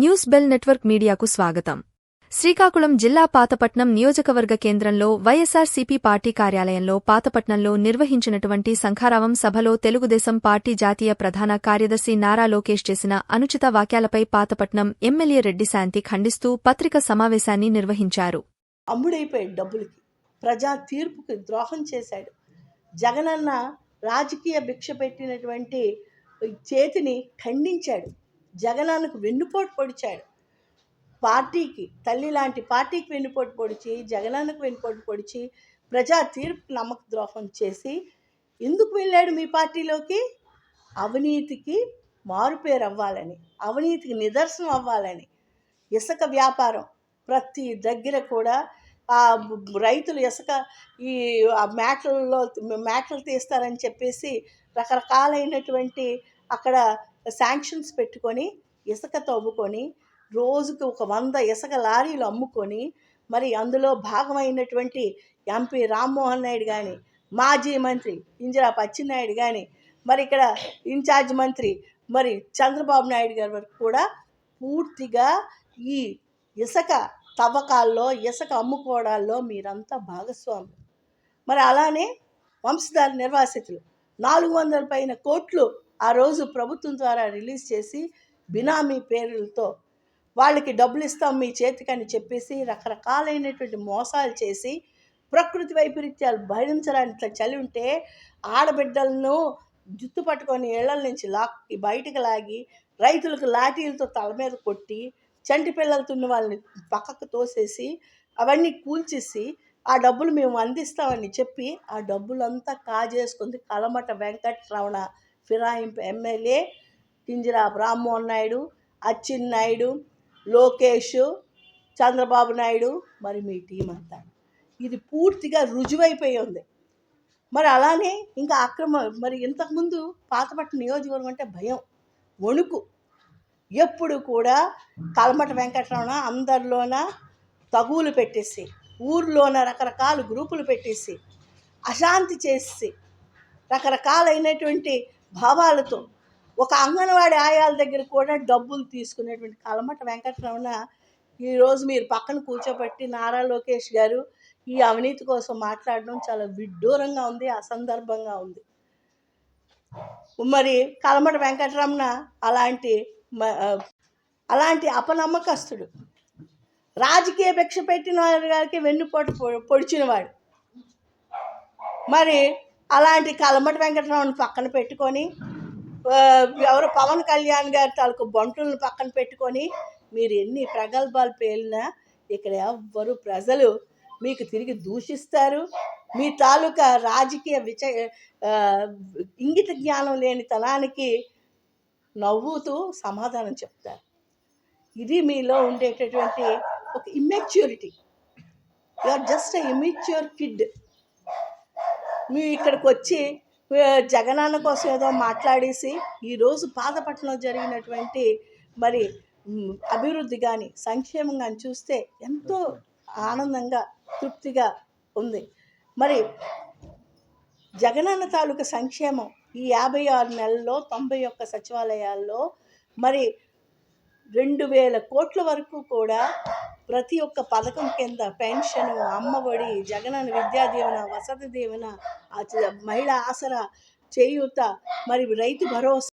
News bell network మీడియాకు స్వాగతం. శ్రీకాకుళం జిల్లా పాతపట్నం నియోజకవర్గ కేంద్రంలో వైఎస్సార్సీపీ పార్టీ కార్యాలయంలో పాతపట్నంలో నిర్వహించినటువంటి సంఖారావం సభలో తెలుగుదేశం పార్టీ జాతీయ ప్రధాన కార్యదర్శి నారా లోకేష్ చేసిన అనుచిత వాక్యాలపై పాతపట్నం ఎమ్మెల్యే రెడ్డి శాంతి ఖండిస్తూ పత్రిక సమావేశాన్ని నిర్వహించారు. అమ్ముడైపోయాడు డబ్బులకి. ప్రజా తీర్పుకి ద్రోహం చేశాడు. జగనన్న రాజకీయ భిక్ష పెట్టినటువంటి చేతిని ఖండించాడు. జగనన్నకు వెన్నుపోటు పొడిచాడు. పార్టీకి తల్లి లాంటి పార్టీకి వెన్నుపోటు పొడిచి జగనన్నకు వెన్నుపోటు పొడిచి ప్రజా తీర్పు నమ్మక ద్రోహం చేసి ఎందుకు వెళ్ళాడు మీ పార్టీలోకి? అవినీతికి మారుపేరు అవ్వాలని అవినీతికి నిదర్శనం అవ్వాలని. ఇసుక వ్యాపారం ప్రతి దగ్గర కూడా ఆ రైతులు ఇసుక ఈ ఆ మేటల్లో తీస్తారని చెప్పేసి రకరకాలైనటువంటి అక్కడ శాంక్షన్స్ పెట్టుకొని ఇసుక తవ్వుకొని రోజుకు ఒక వంద ఇసుక లారీలు అమ్ముకొని మరి అందులో భాగమైనటువంటి ఎంపీ రామ్మోహన్ నాయుడు కానీ మాజీ మంత్రి ఇందిరా పచ్చినాయుడు కానీ మరి ఇక్కడ ఇన్ఛార్జ్ మంత్రి మరి చంద్రబాబు నాయుడు గారి వరకు కూడా పూర్తిగా ఈ ఇసుక తవ్వకాల్లో ఇసుక అమ్ముకోవడాల్లో మీరంతా భాగస్వాములు. మరి అలానే వంశధార నిర్వాసితులు నాలుగు వందల పైన కోట్లు ఆ రోజు ప్రభుత్వం ద్వారా రిలీజ్ చేసి బినామీ పేర్లతో వాళ్ళకి డబ్బులు ఇస్తాం మీ చేతికని చెప్పేసి రకరకాలైనటువంటి మోసాలు చేసి ప్రకృతి వైపరీత్యాలు భరించడానికి చలి ఉంటే ఆడబిడ్డలను జుత్తు పట్టుకొని ఇళ్ళ నుంచి లాక్కి బయటకు లాగి రైతులకు లాఠీలతో తల మీద కొట్టి చంటి పిల్లలతున్న వాళ్ళని పక్కకు తోసేసి అవన్నీ కూల్చేసి ఆ డబ్బులు మేము అందిస్తామని చెప్పి ఆ డబ్బులంతా కాజేసుకుంది కలమట వెంకటరమణ. ఫిరాయింపు ఎమ్మెల్యే కింజరా రామ్మోహన్ నాయుడు అచ్చెన్నాయుడు లోకేష్ చంద్రబాబు నాయుడు మరి మీ టీం అంతా. ఇది పూర్తిగా రుజువైపోయి ఉంది. మరి అలానే ఇంకా అక్రమ మరి ఇంతకుముందు పాతపట్టు నియోజకవర్గం అంటే భయం వణుకు. ఎప్పుడు కూడా కలమట వెంకటరమణ అందరిలోన తగువులు పెట్టేసి ఊర్లోన రకరకాల గ్రూపులు పెట్టేసి అశాంతి చేసి రకరకాలైనటువంటి భావాలతో ఒక అంగన్వాడి ఆయాల దగ్గర కూడా డబ్బులు తీసుకునేటువంటి కలమట వెంకటరమణ ఈరోజు మీరు పక్కన కూర్చోబెట్టి నారా లోకేష్ గారు ఈ అవినీతి కోసం మాట్లాడడం చాలా విడ్డూరంగా ఉంది అసందర్భంగా ఉంది. మరి కలమట వెంకటరమణ అలాంటి మ- అలాంటి అపనమ్మకస్తుడు. రాజకీయ భిక్ష పెట్టిన వారి గారికి వెన్నుపోటు పొడిచినవాడు మరి అలాంటి కలమటి వెంకటరావుని పక్కన పెట్టుకొని ఎవరు పవన్ కళ్యాణ్ గారి తాలూకు బంటులను పక్కన పెట్టుకొని మీరు ఎన్ని ప్రగల్భాలు పేలినా ఇక్కడ ఎవ్వరు ప్రజలు మీకు తిరిగి దూషిస్తారు. మీ తాలూకా రాజకీయ విచ ఇంగిత జ్ఞానం లేని తనానికి నవ్వుతూ సమాధానం చెప్తారు. ఇది మీలో ఉండేటటువంటి ఒక immaturity you are just immature kid మేము ఇక్కడికి వచ్చి జగనాన్న జగనన్న కోసం ఏదో మాట్లాడేసి ఈరోజు బాధపట్నంలో జరిగినటువంటి మరి అభివృద్ధి కానీ సంక్షేమం కానీ చూస్తే ఎంతో ఆనందంగా తృప్తిగా ఉంది. మరి జగనన్న తాలూకా సంక్షేమం ఈ యాభై ఆరు నెలల్లో తొంభై ఒక్క సచివాలయాల్లో మరి రెండు వేల కోట్ల వరకు కూడా ప్రతి ఒక్క పథకం కింద పెన్షన్ అమ్మఒడి జగనన్న విద్యా దీవెన వసతి దీవెన ఆ మహిళా ఆసరా చేయూత మరి రైతు భరోసా